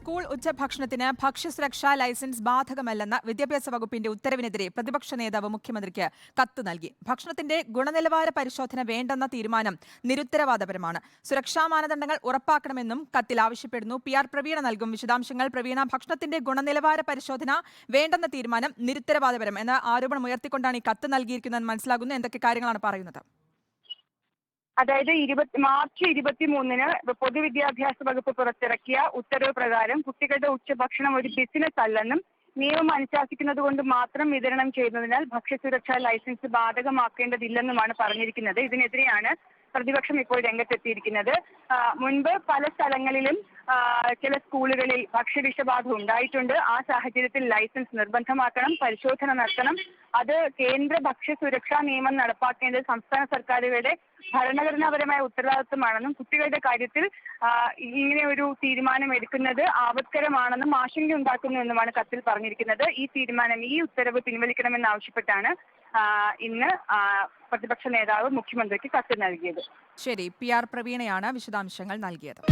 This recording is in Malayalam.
സ്കൂൾ ഉച്ചഭക്ഷണത്തിന് ഭക്ഷ്യസുരക്ഷാ ലൈസൻസ് ബാധകമല്ലെന്ന വിദ്യാഭ്യാസ വകുപ്പിന്റെ ഉത്തരവിനെതിരെ പ്രതിപക്ഷ നേതാവ് മുഖ്യമന്ത്രിക്ക് കത്ത് നൽകി. ഭക്ഷണത്തിന്റെ ഗുണനിലവാര പരിശോധന വേണ്ടെന്ന തീരുമാനം നിരുത്തരവാദപരമാണ്. സുരക്ഷാ മാനദണ്ഡങ്ങൾ ഉറപ്പാക്കണമെന്നും കത്തിൽ ആവശ്യപ്പെടുന്നു. പി ആർ പ്രവീണ നൽകും വിശദാംശങ്ങൾ. പ്രവീണ ഭക്ഷണത്തിന്റെ ഗുണനിലവാര പരിശോധന വേണ്ടെന്ന തീരുമാനം നിരുത്തരവാദപരം എന്ന ആരോപണം ഉയർത്തിക്കൊണ്ടാണ് ഈ കത്ത് നൽകിയിരിക്കുന്നതെന്ന് മനസ്സിലാകുന്നു. എന്തൊക്കെ കാര്യങ്ങളാണ് പറയുന്നത്? അതായത് ഇരുപത്തി മാർച്ച് ഇരുപത്തി മൂന്നിന് പൊതുവിദ്യാഭ്യാസ വകുപ്പ് പുറത്തിറക്കിയ ഉത്തരവ് പ്രകാരം കുട്ടികളുടെ ഉച്ചഭക്ഷണം ഒരു ബിസിനസ് അല്ലെന്നും നിയമം അനുശാസിക്കുന്നത് കൊണ്ട് മാത്രം വിതരണം ചെയ്യുന്നതിനാൽ ഭക്ഷ്യസുരക്ഷാ ലൈസൻസ് ബാധകമാക്കേണ്ടതില്ലെന്നുമാണ് പറഞ്ഞിരിക്കുന്നത്. ഇതിനെതിരെയാണ് പ്രതിപക്ഷം ഇപ്പോൾ രംഗത്തെത്തിയിരിക്കുന്നത്. മുൻപ് പല സ്ഥലങ്ങളിലും ചില സ്കൂളുകളിൽ ഭക്ഷ്യവിഷബാധ ഉണ്ടായിട്ടുണ്ട്. ആ സാഹചര്യത്തിൽ ലൈസൻസ് നിർബന്ധമാക്കണം പരിശോധന നടത്തണം. അത് കേന്ദ്ര ഭക്ഷ്യ സുരക്ഷാ നിയമം നടപ്പാക്കേണ്ടത് സംസ്ഥാന സർക്കാരുകളുടെ ഭരണഘടനാപരമായ ഉത്തരവാദിത്വമാണെന്നും കുട്ടികളുടെ കാര്യത്തിൽ ഇങ്ങനെ ഒരു തീരുമാനം എടുക്കുന്നത് ആപത്കരമാണെന്നും ആശങ്ക ഉണ്ടാക്കുന്നുവെന്നുമാണ് കത്തിൽ പറഞ്ഞിരിക്കുന്നത്. ഈ തീരുമാനം ഈ ഉത്തരവ് പിൻവലിക്കണമെന്നാവശ്യപ്പെട്ടാണ് ഇന്ന് പ്രതിപക്ഷ നേതാവ് മുഖ്യമന്ത്രിക്ക് കത്ത് നൽകിയത്. ശരി പി ആർ പ്രവീണയാണ് വിശദാംശങ്ങൾ നൽകിയത്.